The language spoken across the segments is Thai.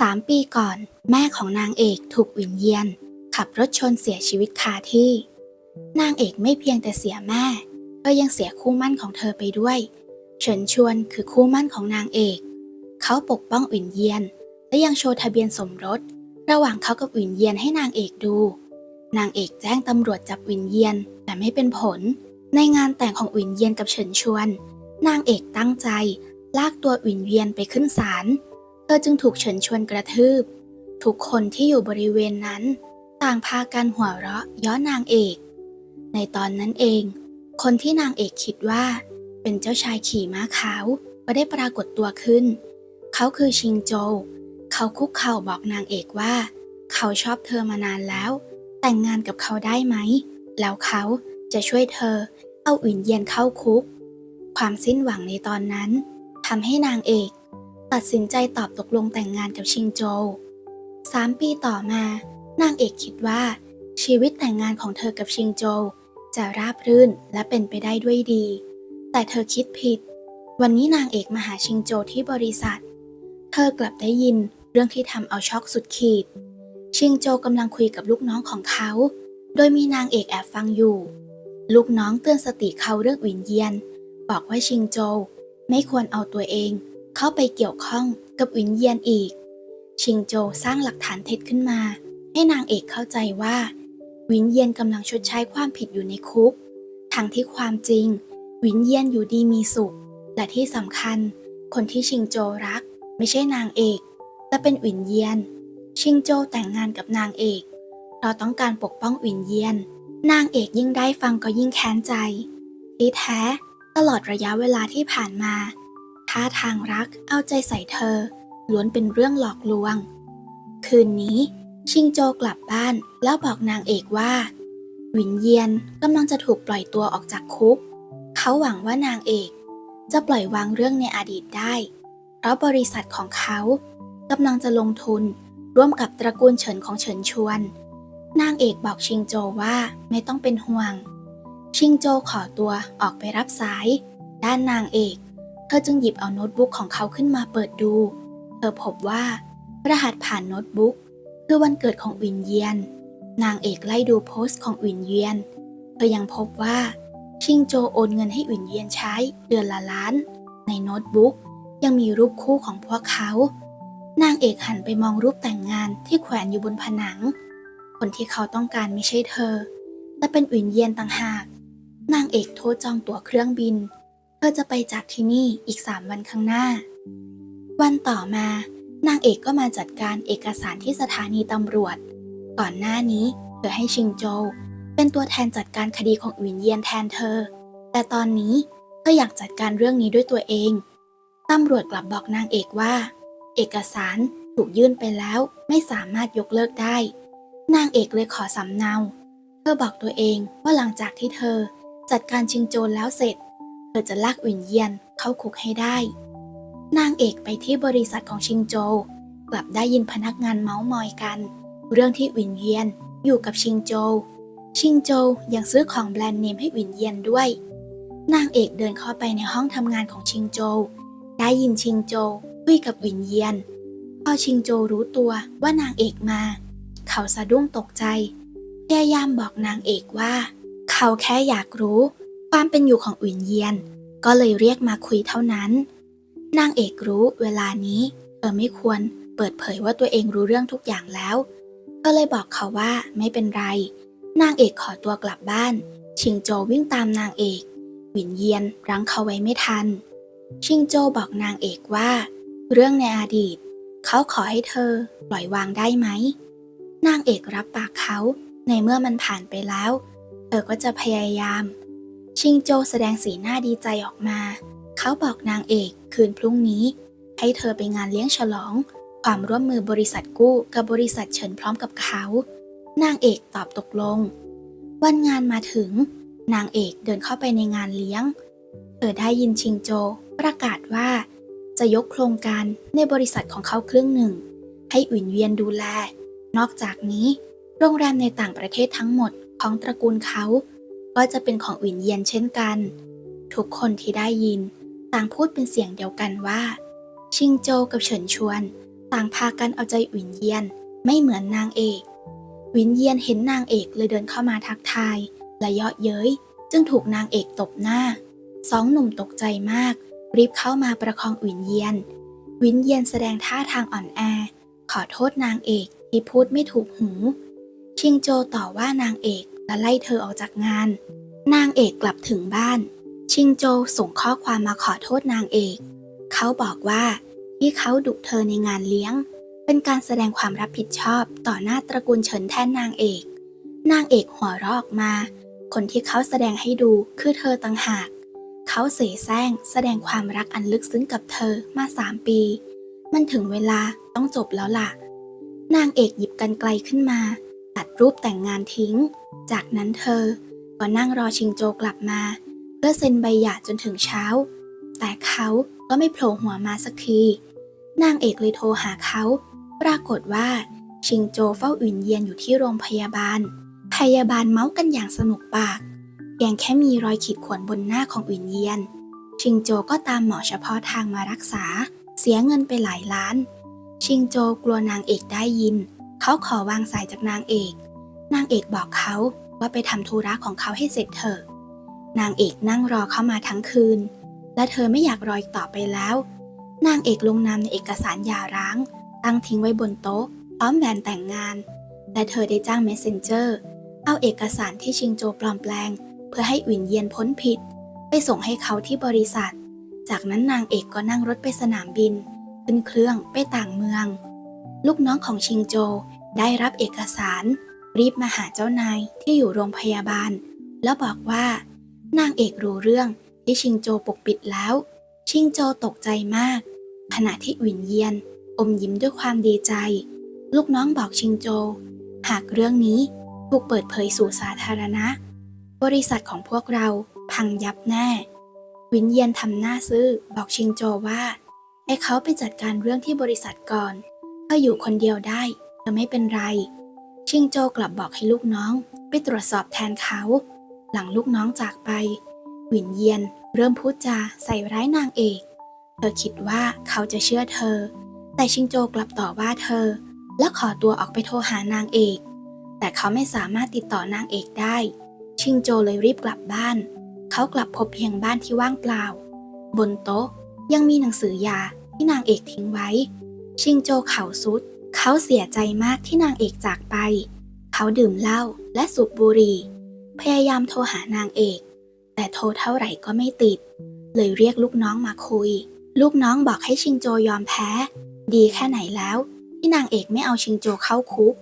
สามปีก่อน แม่ของนางเอกถูกวินเยียน ขับรถชนเสียชีวิตคาที่ นางเอกไม่เพียงแต่เสียแม่ก็ยังเสียคู่มั่นของเธอไปด้วยเฉินชวนคือคู่มั่นของนางเอก เขาปกป้องวินเยียน และยังโชว์ทะเบียนสมรส ระหว่างเขากับวินเยียนให้นางเอกดู นางเอกแจ้งตำรวจจับวินเยียนแต่ไม่เป็นผล ในงานแต่งของวินเยียนกับเฉินชวน นางเอกตั้งใจ ลากตัววินเยียนไปขึ้นศาล เธอจึงถูกเฉินชวนกระทืบ ทุกคนที่อยู่บริเวณนั้น ต่างพากันหัวเราะย้อนนางเอก ในตอนนั้นเอง คนที่นางเอกคิดว่า เป็นเจ้าชายขี่ม้าขาวก็ได้ปรากฏตัวขึ้น เขาคือชิงโจ เขาคุกเข่าบอกนางเอกว่า เขาชอบเธอมานานแล้ว แต่งงานกับเขาได้ไหม แล้วเขาจะช่วยเธอ เอาอินเยียนเข้าคุก ความสิ้นหวังในตอนนั้นทำให้นางเอก ตัดสินใจตอบตกลงแต่งงานกับชิงโจวสามปีต่อมานางเอกคิดว่า ชีวิตแต่งงานของเธอกับชิงโจวจะราบรื่นและเป็นไปได้ด้วยดี แต่เธอคิดผิด วันนี้นางเอกมาหาชิงโจวที่บริษัท เธอกลับได้ยินเรื่องที่ทำเอาช็อกสุดขีด ชิงโจวกำลังคุยกับลูกน้องของเขา โดยมีนางเอกแอบฟังอยู่ ลูกน้องเตือนสติเขาเรื่องวินเยียน บอกว่าชิงโจวไม่ควรเอาตัวเอง เข้าไปเกี่ยวข้องกับวินเยียนอีก ชิงโจสร้างหลักฐานเท็จขึ้นมา ให้นางเอกเข้าใจว่า วินเยียนกำลังชดใช้ความผิดอยู่ในคุกทั้งที่ความจริง วินเยียนอยู่ดีมีสุข และที่สำคัญ คนที่ชิงโจรัก ไม่ใช่นางเอก แต่เป็นวินเยียน ชิงโจแต่งงานกับนางเอก เราต้องการปกป้องวินเยียน นางเอกยิ่งได้ฟังก็ยิ่งแค้นใจที่แท้ ตลอดระยะเวลาที่ผ่านมา ท่าทางรักเอาใจใส่เธอ ล้วนเป็นเรื่องหลอกลวง คืนนี้ชิงโจกลับบ้านแล้วบอกนางเอกว่า หวินเยียนกำลังจะถูกปล่อยตัวออกจากคุก เขาหวังว่านางเอก จะปล่อยวางเรื่องในอดีตได้ เพราะบริษัทของเขากำลังจะลงทุนร่วมกับตระกูลเฉินของเฉินชวน นางเอกบอกชิงโจว่าไม่ต้องเป็นห่วง ชิงโจขอตัวออกไปรับสาย ด้านนางเอก ธอจึงหยิบเอาโน้ตบุ๊กของเขาขึ้นมาเปิดดู เธอพบว่ารหัสผ่านโน้ตบุ๊กคือวันเกิดของวินเยียน นางเอกไล่ดูโพสต์ของวินเยียน เธอยังพบว่าชิงโจโอนเงินให้วินเยียนใช้เดือนละล้าน ในโน้ตบุ๊กยังมีรูปคู่ของพวกเขา นางเอกหันไปมองรูปแต่งงานที่แขวนอยู่บนผนัง คนที่เขาต้องการไม่ใช่เธอ แต่เป็นวินเยียนต่างหาก นางเอกโทรจองตั๋วเครื่องบิน ธอจะไปจากที่นี่อีกสามวันข้างหน้า วันต่อมา นางเอกก็มาจัดการเอกสารที่สถานีตำรวจ ก่อนหน้านี้เธอให้ชิงโจวเป็นตัวแทนจัดการคดีของวินเยียนแทนเธอ แต่ตอนนี้เธออยากจัดการเรื่องนี้ด้วยตัวเอง ตำรวจกลับบอกนางเอกว่า เอกสารถูกยื่นไปแล้วไม่สามารถยกเลิกได้ นางเอกเลยขอสำเนา เธอบอกตัวเองว่าหลังจากที่เธอจัดการชิงโจรแล้วเสร็จ ธอจะลากอวินเยียนเข้าคุกให้ได้ นางเอกไปที่บริษัทของชิงโจ กลับได้ยินพนักงานเมาส์มอยกัน เรื่องที่อวินเยียนอยู่กับชิงโจ ชิงโจยังซื้อของแบรนด์เนมให้อวินเยียนด้วย นางเอกเดินเข้าไปในห้องทำงานของชิงโจ ได้ยินชิงโจคุยกับอวินเยียน พอชิงโจรู้ตัวว่านางเอกมา เขาสะดุ้งตกใจ พยายามบอกนางเอกว่า เขาแค่อยากรู้ ความเป็นอยู่ของอวินเยียน ก็เลยเรียกมาคุยเท่านั้น นางเอกรู้เวลานี้เธอไม่ควรเปิดเผยว่าตัวเองรู้เรื่องทุกอย่างแล้วก็เลยบอกเขาว่าไม่เป็นไร นางเอกขอตัวกลับบ้าน ชิงโจวิ่งตามนางเอกวินเยียนรั้งเขาไว้ไม่ทัน ชิงโจบอกนางเอกว่า เรื่องในอดีต เขาขอให้เธอปล่อยวางได้ไหม นางเอกรับปากเขาในเมื่อมันผ่านไปแล้ว เธอก็จะพยายาม ชิงโจแสดงสีหน้าดีใจออกมา เขาบอกนางเอกคืนพรุ่งนี้ ให้เธอไปงานเลี้ยงฉลอง ความร่วมมือบริษัทกู้กับบริษัทเฉินพร้อมกับเขา นางเอกตอบตกลง วันงานมาถึง นางเอกเดินเข้าไปในงานเลี้ยง เธอได้ยินชิงโจประกาศว่า จะยกโครงการในบริษัทของเขาครึ่งหนึ่ง ให้อุ่นเวียนดูแล นอกจากนี้ โรงแรมในต่างประเทศทั้งหมดของตระกูลเขา ก็จะเป็นของอุ่นเยียนเช่นกัน ทุกคนที่ได้ยิน ต่างพูดเป็นเสียงเดียวกันว่า ชิงโจกับเฉินชวน ต่างพากันเอาใจหวินเยียนไม่เหมือนนางเอกหวินเยียนเห็นนางเอกเลยเดินเข้ามาทักทาย และเยาะเย้ยจึงถูกนางเอกตบหน้า สองหนุ่มตกใจมาก รีบเข้ามาประคองหวินเยียนหวินเยียนแสดงท่าทางอ่อนแอ ขอโทษนางเอกที่พูดไม่ถูกหู ชิงโจต่อว่านางเอกและไล่เธอออกจากงาน นางเอกกลับถึงบ้าน ชิงโจส่งข้อความมาขอโทษนางเอก เขาบอกว่าที่เขาดุเธอในงานเลี้ยง เป็นการแสดงความรับผิดชอบต่อหน้าตระกูลเฉินแทนนางเอก นางเอกหัวเราะออกมา คนที่เขาแสดงให้ดูคือเธอต่างหาก เขาเสแสร้งแสดงความรักอันลึกซึ้งกับเธอมาสามปี มันถึงเวลาต้องจบแล้วล่ะ นางเอกหยิบกันไกลขึ้นมา ตัดรูปแต่งงานทิ้ง จากนั้นเธอก็นั่งรอชิงโจกลับมา เพื่อเซ็นใบหย่าจนถึงเช้า แต่เขาก็ไม่โผล่หัวมาสักที นางเอกเลยโทรหาเขา ปรากฏว่าชิงโจเฝ้าอุ่นเยียนอยู่ที่โรงพยาบาล พยาบาลเมาส์กันอย่างสนุกปากเพียงแค่มีรอยขีดข่วนบนหน้าของอุ่นเยียน ชิงโจก็ตามหมอเฉพาะทางมารักษา เสียเงินไปหลายล้าน ชิงโจกลัวนางเอกได้ยิน เขาขอวางสายจากนางเอก นางเอกบอกเขาว่าไปทำธุระของเขาให้เสร็จเถอะ นางเอกนั่งรอเขามาทั้งคืน และเธอไม่อยากรออีกต่อไปแล้ว นางเอกลงนามในเอกสารหย่าร้าง ตั้งทิ้งไว้บนโต๊ะ พร้อมแหวนแต่งงาน และเธอได้จ้างเมสเซนเจอร์ เอาเอกสารที่ชิงโจปลอมแปลง เพื่อให้อุ่นเยียนพ้นผิด ไปส่งให้เขาที่บริษัท จากนั้นนางเอกก็นั่งรถไปสนามบิน ขึ้นเครื่องไปต่างเมือง ลูกน้องของชิงโจได้รับเอกสาร รีบมาหาเจ้านายที่อยู่โรงพยาบาล แล้วบอกว่า นางเอกรู้เรื่องที่ชิงโจปกปิดแล้ว ชิงโจตกใจมาก ขณะที่อุ่นเยียน อมยิ้มด้วยความดีใจ ลูกน้องบอกชิงโจ หากเรื่องนี้ถูกเปิดเผยสู่สาธารณะ บริษัทของพวกเราพังยับแน่วินเยียนทำหน้าซื่อบอกชิงโจว่า ให้เขาไปจัดการเรื่องที่บริษัทก่อน ถ้าอยู่คนเดียวได้จะไม่เป็นไร ชิงโจกลับบอกให้ลูกน้อง ไปตรวจสอบแทนเขา หลังลูกน้องจากไป หวินเยียนเริ่มพูดจาใส่ร้ายนางเอก เธอคิดว่าเขาจะเชื่อเธอ แต่ชิงโจกลับต่อว่าเธอ และขอตัวออกไปโทรหานางเอก แต่เขาไม่สามารถติดต่อนางเอกได้ ชิงโจเลยรีบกลับบ้าน เขากลับพบเพียงบ้านที่ว่างเปล่า บนโต๊ะยังมีหนังสือยาที่นางเอกทิ้งไว้ ชิงโจเข่าสุด เขาเสียใจมากที่นางเอกจากไป เขาดื่มเหล้าและสูบบุหรี่ พยายามโทรหานางเอก แต่โทรเท่าไหร่ก็ไม่ติด เลยเรียกลูกน้องมาคุย ลูกน้องบอกให้ชิงโจยอมแพ้ ดีแค่ไหนแล้ว ที่นางเอกไม่เอาชิงโจเข้าคุก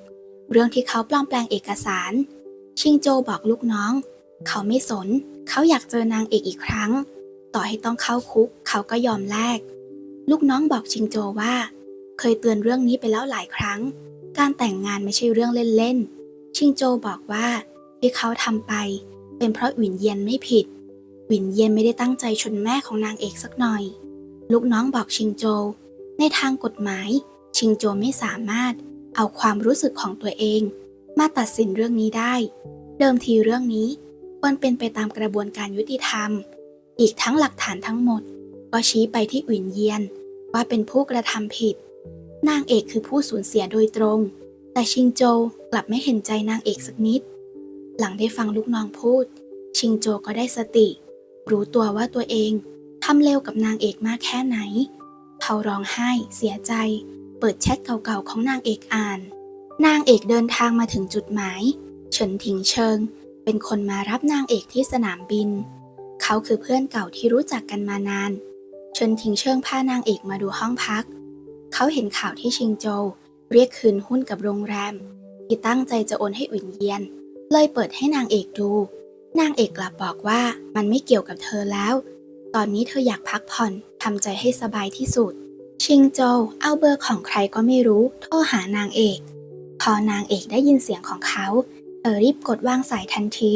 เรื่องที่เขาปลอมแปลงเอกสาร ชิงโจบอกลูกน้อง เขาไม่สน เขาอยากเจอนางเอกอีกครั้ง ต่อให้ต้องเข้าคุก เขาก็ยอมแลกลูกน้องบอกชิงโจว่า เคยเตือนเรื่องนี้ไปแล้วหลายครั้ง การแต่งงานไม่ใช่เรื่องเล่นๆ ชิงโจบอกว่าที่เขาทำไป เป็นเพราะหวินเยียนไม่ผิด หวินเยียนไม่ได้ตั้งใจชนแม่ของนางเอกสักหน่อย ลูกน้องบอกชิงโจ ในทางกฎหมาย ชิงโจไม่สามารถเอาความรู้สึกของตัวเอง มาตัดสินเรื่องนี้ได้ เดิมทีเรื่องนี้ควรเป็นไปตามกระบวนการยุติธรรม อีกทั้งหลักฐานทั้งหมด ก็ชี้ไปที่อุ่นเยียนว่าเป็นผู้กระทำผิด นางเอกคือผู้สูญเสียโดยตรง แต่ชิงโจกลับไม่เห็นใจนางเอกสักนิด หลังได้ฟังลูกน้องพูด ชิงโจก็ได้สติ รู้ตัวว่าตัวเองทำเลวกับนางเอกมากแค่ไหน เขาร้องไห้ เสียใจ เปิดแชทเก่าๆของนางเอกอ่าน นางเอกเดินทางมาถึงจุดหมาย เฉินถิงเชิง เป็นคนมารับนางเอกที่สนามบิน เขาคือเพื่อนเก่าที่รู้จักกันมานาน เฉินถิงเชิงพานางเอกมาดูห้องพัก เขาเห็นข่าวที่ชิงโจวเรียกคืนหุ้นกับโรงแรม ที่ตั้งใจจะโอนให้อุ่นเยียน เลยเปิดให้นางเอกดู นางเอกกลับบอกว่ามันไม่เกี่ยวกับเธอแล้ว ตอนนี้เธออยากพักผ่อนทำใจให้สบายที่สุด ชิงโจวเอาเบอร์ของใครก็ไม่รู้โทรหานางเอก พอนางเอกได้ยินเสียงของเขาเธอรีบกดวางสายทันที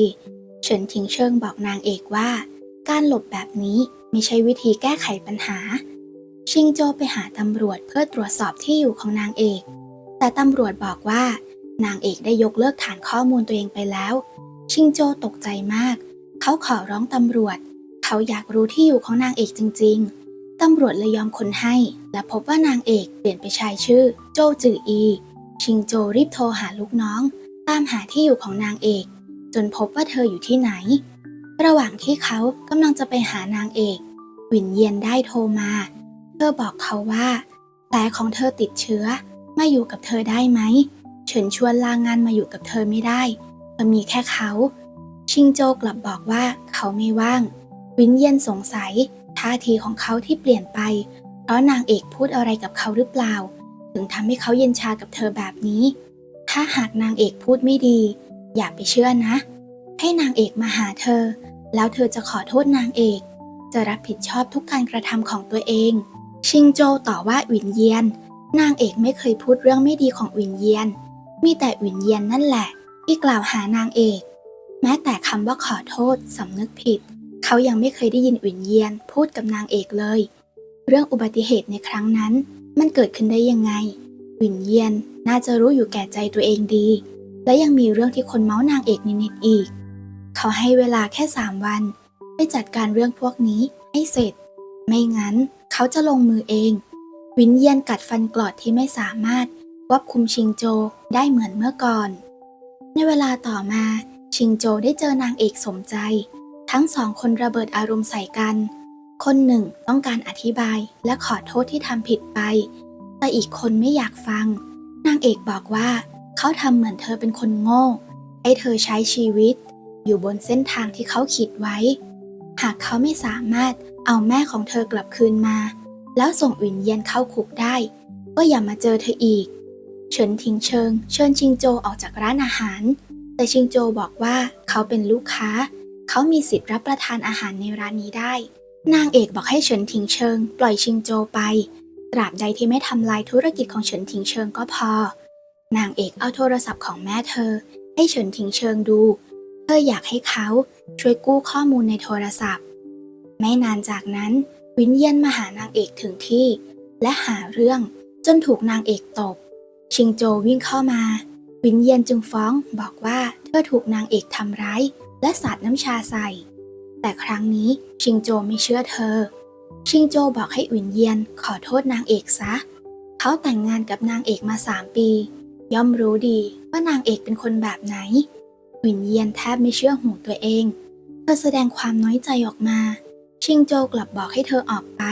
เฉินทิงเชิงบอกนางเอกว่า การหลบแบบนี้ไม่ใช่วิธีแก้ไขปัญหา ชิงโจไปหาตำรวจเพื่อตรวจสอบที่อยู่ของนางเอก แต่ตำรวจบอกว่า นางเอกได้ยกเลิกฐานข้อมูลตัวเองไปแล้ว ชิงโจตกใจมาก เขาขอร้องตำรวจ เขาอยากรู้ที่อยู่ของนางเอกจริง ๆ ตำรวจเลยยอมคนให้ และพบว่านางเอกเปลี่ยนไปใช้ชื่อ โจจืออี ชิงโจรีบโทรหาลูกน้อง ตามหาที่อยู่ของนางเอก จนพบว่าเธออยู่ที่ไหน ระหว่างที่เขากำลังจะไปหานางเอกหวินเยียนได้โทรมา เธอบอกเขาว่าแผลของเธอติดเชื้อมาอยู่กับเธอได้ไหมเฉินชวนลางงานมาอยู่กับเธอไม่ได้เธอมีแค่เขา ชิงโจกลับบอกว่าเขาไม่ว่าง วินเยียนสงสัยท่าทีของเขาที่เปลี่ยนไป เพราะนางเอกพูดอะไรกับเขาหรือเปล่า ถึงทำให้เขาเย็นชากับเธอแบบนี้ ถ้าหากนางเอกพูดไม่ดี อย่าไปเชื่อนะ ให้นางเอกมาหาเธอ แล้วเธอจะขอโทษนางเอก จะรับผิดชอบทุกการกระทำของตัวเอง ชิงโจต่อว่าหวินเยียน นางเอกไม่เคยพูดเรื่องไม่ดีของหวินเยียน มีแต่หวินเยียนนั่นแหละ ที่กล่าวหานางเอก แม้แต่คำว่าขอโทษสำนึกผิด เขายังไม่เคยได้ยินวินเยียนพูดกับนางเอกเลย เรื่องอุบัติเหตุในครั้งนั้น มันเกิดขึ้นได้ยังไงวินเยียนน่าจะรู้อยู่แก่ใจตัวเองดี และยังมีเรื่องที่คนเมาส์นางเอกนเน็ตอีก เขาให้เวลาแค่สามวันไปจัดการเรื่องพวกนี้ให้เสร็จ ไม่งั้น เขาจะลงมือเอง วินเยียนกัดฟันกรอดที่ไม่สามารถควบคุมชิงโจได้เหมือนเมื่อก่อน ในเวลาต่อมาชิงโจได้เจอนางเอกสมใจ ทั้งสองคนระเบิดอารมณ์ใส่กัน คนหนึ่งต้องการอธิบายและขอโทษที่ทำผิดไป แต่อีกคนไม่อยากฟัง นางเอกบอกว่า เขาทำเหมือนเธอเป็นคนโง่ให้เธอใช้ชีวิต อยู่บนเส้นทางที่เขาขีดไว้ หากเขาไม่สามารถ เอาแม่ของเธอกลับคืนมา แล้วส่งวิญญาณเข้าคุกได้ ก็อย่ามาเจอเธออีก เฉินทิงเชิง เชิญชิงโจออกจากร้านอาหาร แต่ชิงโจบอกว่าเขาเป็นลูกค้า เขามีสิทธิ์รับประทานอาหารในร้านนี้ได้ นางเอกบอกให้เฉินทิงเชิง ปล่อยชิงโจไป ตราบใดที่ไม่ทำลายธุรกิจของเฉินทิงเชิงก็พอ นางเอกเอาโทรศัพท์ของแม่เธอ ให้เฉินทิงเชิงดู เธออยากให้เขาช่วยกู้ข้อมูลในโทรศัพท์ ไม่นานจากนั้นวินเยียนมาหานางเอกถึงที่ และหาเรื่องจนถูกนางเอกตบ ชิงโจวิ่งเข้ามา วินเยียนจึงฟ้องบอกว่าเธอถูกนางเอกทำร้ายและสาดน้ำชาใส่ แต่ครั้งนี้ชิงโจไม่เชื่อเธอ ชิงโจบอกให้วินเยียนขอโทษนางเอกซะ เขาแต่งงานกับนางเอกมาสามปี ย่อมรู้ดีว่านางเอกเป็นคนแบบไหน วินเยียนแทบไม่เชื่อหูตัวเอง เธอแสดงความน้อยใจออกมา ชิงโจกลับบอกให้เธอออกไป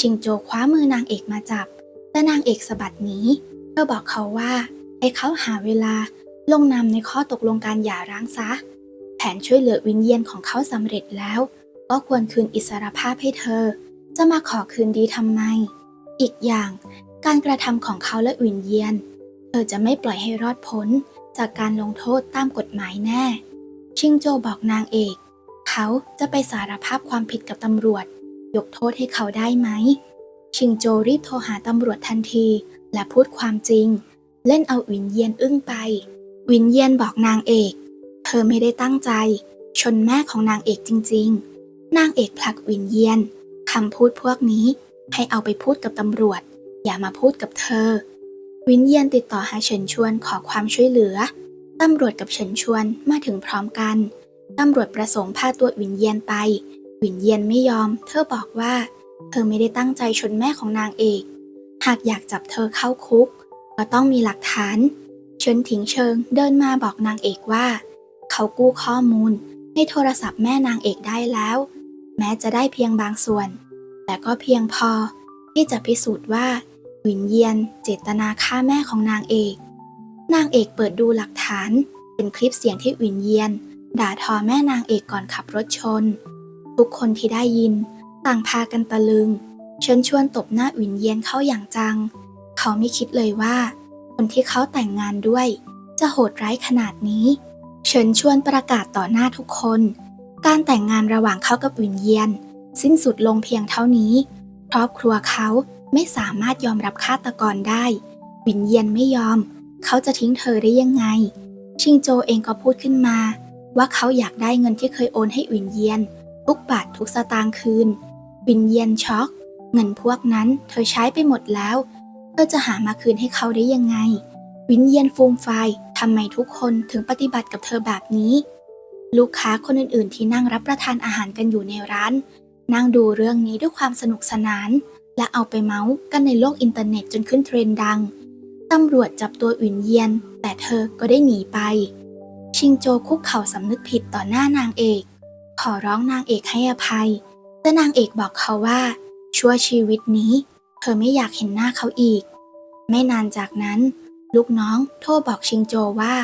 ชิงโจคว้ามือนางเอกมาจับ แต่นางเอกสะบัดหนี เธอบอกเขาว่าให้เขาหาเวลาลงนามในข้อตกลงการหย่าร้างซะ แผนช่วยเหลือวิญญาณของเขาสำเร็จแล้ว ก็ควรคืนอิสรภาพให้เธอ จะมาขอคืนดีทำไม อีกอย่างการกระทำของเขาและวิญญาณเธอจะไม่ปล่อยให้รอดพ้นจากการลงโทษตามกฎหมายแน่ ชิงโจบอกนางเอก เขาจะไปสารภาพความผิดกับตำรวจ ยกโทษให้เขาได้ไหม ชิงโจรีบโทรหาตำรวจทันที และพูดความจริง เล่นเอาวินเยียนอึ้งไป วินเยียนบอกนางเอก เธอไม่ได้ตั้งใจ ชนแม่ของนางเอกจริง ๆ นางเอกผลักวินเยียนคำพูดพวกนี้ให้เอาไปพูดกับตำรวจ อย่ามาพูดกับเธอ วินเยียนติดต่อหาเฉินชวนขอความช่วยเหลือตำรวจกับเฉินชวนมาถึงพร้อมกัน ตำรวจประสงค์พาตัววินเยียนไปวินเยียนไม่ยอม เธอบอกว่า เธอไม่ได้ตั้งใจชนแม่ของนางเอก หากอยากจับเธอเข้าคุก ก็ต้องมีหลักฐานเฉินถิงเชิงเดินมาบอกนางเอกว่า เขากู้ข้อมูลในโทรศัพท์แม่นางเอกได้แล้ว แม้จะได้เพียงบางส่วน แต่ก็เพียงพอที่จะพิสูจน์ว่าวินเยียนเจตนาฆ่าแม่ของนางเอก นางเอกเปิดดูหลักฐาน เป็นคลิปเสียงที่วินเยียน ด่าทอแม่นางเอกก่อนขับรถชน ทุกคนที่ได้ยิน ต่างพากันตะลึง เชิญชวนตบหน้าวินเยียนเข้าอย่างจัง เขาไม่คิดเลยว่า คนที่เขาแต่งงานด้วย จะโหดร้ายขนาดนี้ เชิญชวนประกาศต่อหน้าทุกคน การแต่งงานระหว่างเขากับวินเยียนสิ้นสุดลงเพียงเท่านี้ ครอบครัวเขาไม่สามารถยอมรับฆาตกรได้วินเยียนไม่ยอม เขาจะทิ้งเธอได้ยังไง ชิงโจเองก็พูดขึ้นมา ว่าเขาอยากได้เงินที่เคยโอนให้วินเยียน ทุกบาททุกสตางค์คืน วินเยียนช็อก เงินพวกนั้นเธอใช้ไปหมดแล้วเธอจะหามาคืนให้เขาได้ยังไง วินเยียนฟูมไฟทำไมทุกคนถึงปฏิบัติกับเธอแบบนี้ ลูกค้าคนอื่นๆ ที่นั่งรับประทานอาหารกันอยู่ในร้าน นั่งดูเรื่องนี้ด้วยความสนุกสนาน และเอาไปเมาส์กันในโลกอินเทอร์เน็ตจนขึ้นเทรนด์ดังตำรวจจับตัวอุ่นเยียน แต่เธอก็ได้หนีไป ชิงโจคุกเข่าสำนึกผิดต่อหน้านางเอก ขอร้องนางเอกให้อภัย แต่นางเอกบอกเขาว่า ชั่วชีวิตนี้ เธอไม่อยากเห็นหน้าเขาอีก ไม่นานจากนั้น ลูกน้องโทรบอกชิงโจว่า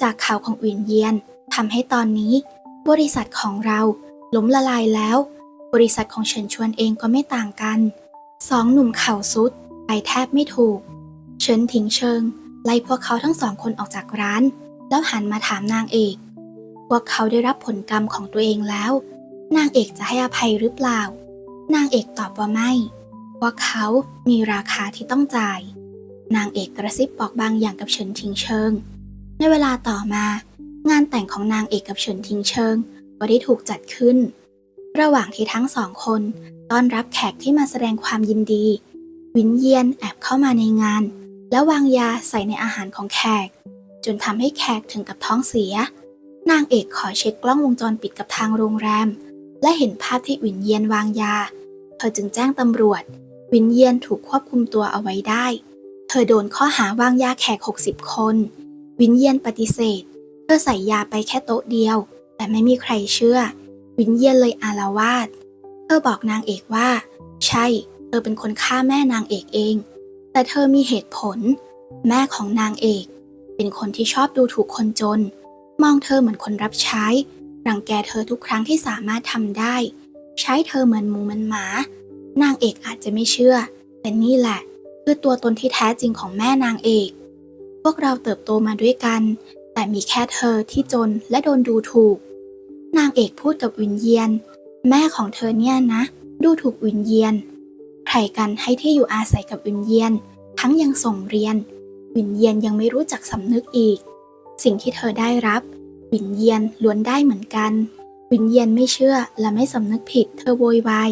จากข่าวของอุ่นเยียนทำให้ตอนนี้ บริษัทของเราล้มละลายแล้ว บริษัทของเฉินชวนเองก็ไม่ต่างกันสองหนุ่มเข่าสุดไปแทบไม่ถูก เฉินถิงเชิง ไล่พวกเขาทั้งสองคนออกจากร้าน แล้วหันมาถามนางเอกพวกเขาได้รับผลกรรมของตัวเองแล้ว นางเอกจะให้อภัยหรือเปล่า นางเอกตอบว่าไม่ ว่าเขามีราคาที่ต้องจ่าย นางเอกกระซิบบอกบางอย่างกับเฉินทิงเชิง ในเวลาต่อมา งานแต่งของนางเอกกับเฉินทิงเชิงก็ได้ถูกจัดขึ้น ระหว่างที่ทั้งสองคนต้อนรับแขกที่มาแสดงความยินดี วินเยียนแอบเข้ามาในงาน แล้ววางยาใส่ในอาหารของแขก จนทำให้แขกถึงกับท้องเสีย นางเอกขอเช็คกล้องวงจรปิดกับทางโรงแรม และเห็นภาพที่วินเยียนวางยา เธอจึงแจ้งตำรวจ วินเยียนถูกควบคุมตัวเอาไว้ได้ เธอโดนข้อหาวางยาแขก 60 คน วินเยียนปฏิเสธ เธอใส่ยาไปแค่โต๊ะเดียว แต่ไม่มีใครเชื่อ วินเยียนเลยอาละวาด เธอบอกนางเอกว่า ใช่ เธอเป็นคนฆ่าแม่นางเอกเอง แต่เธอมีเหตุผล แม่ของนางเอก เป็นคนที่ชอบดูถูกคนจน มองเธอเหมือนคนรับใช้ รังแกเธอทุกครั้งที่สามารถทำได้ ใช้เธอเหมือนหมูเหมือนหมา นางเอกอาจจะไม่เชื่อ แต่นี่แหละ คือตัวตนที่แท้จริงของแม่นางเอก พวกเราเติบโตมาด้วยกัน แต่มีแค่เธอที่จนและโดนดูถูก นางเอกพูดกับวินเยียน แม่ของเธอเนี่ยนะ ดูถูกวินเยียน ใครกันให้ที่อยู่อาศัยกับวินเยียน ทั้งยังส่งเรียน วินเยียนยังไม่รู้จักสำนึกอีก สิ่งที่เธอได้รับวินเยียนล้วนได้เหมือนกันวินเยียนไม่เชื่อและไม่สำนึกผิด เธอโวยวาย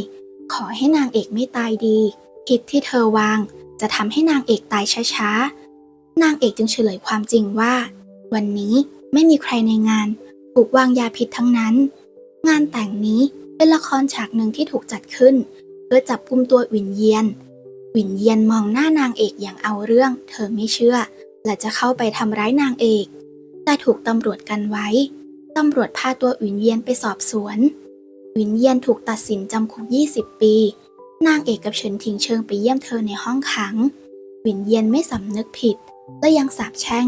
ขอให้นางเอกไม่ตายดีพิษที่เธอวางจะทำให้นางเอกตายช้าๆนางเอกจึงเฉลยความจริงว่า วันนี้ไม่มีใครในงานถูกวางยาพิษทั้งนั้น งานแต่งนี้เป็นละครฉากหนึ่งที่ถูกจัดขึ้น เพื่อจับกุมตัววินเยียน วินเยียนมองหน้านางเอกอย่างเอาเรื่อง เธอไม่เชื่อ และจะเข้าไปทำร้ายนางเอก แต่ถูกตำรวจกันไว้ ตำรวจพาตัววินเยียนไปสอบสวน วินเยียนถูกตัดสินจำคุก 20 ปี นางเอกกับเฉินทิงเชิงไปเยี่ยมเธอในห้องขัง วินเยียนไม่สำนึกผิด และยังสาบแช่ง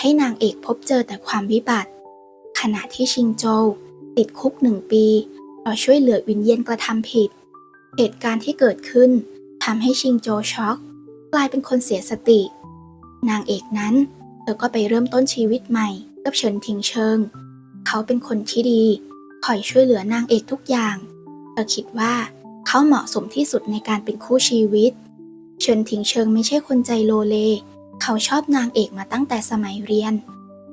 ให้นางเอกพบเจอแต่ความวิบัติ ขณะที่ชิงโจวติดคุกหนึ่งปีเพราะช่วยเหลือวินเยียนกระทำผิด เหตุการณ์ที่เกิดขึ้น ทำให้ชิงโจช็อกกลายเป็นคนเสียสติ นางเอกนั้น เธอก็ไปเริ่มต้นชีวิตใหม่กับเฉินทิงเชิง เขาเป็นคนที่ดีคอยช่วยเหลือนางเอกทุกอย่าง เธอคิดว่าเขาเหมาะสมที่สุดในการเป็นคู่ชีวิต เฉินทิงเชิงไม่ใช่คนใจโลเล เขาชอบนางเอกมาตั้งแต่สมัยเรียน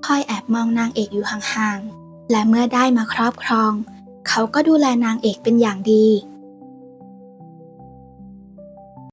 คอยแอบมองนางเอกอยู่ห่างๆ และเมื่อได้มาครอบครอง เขาก็ดูแลนางเอกเป็นอย่างดี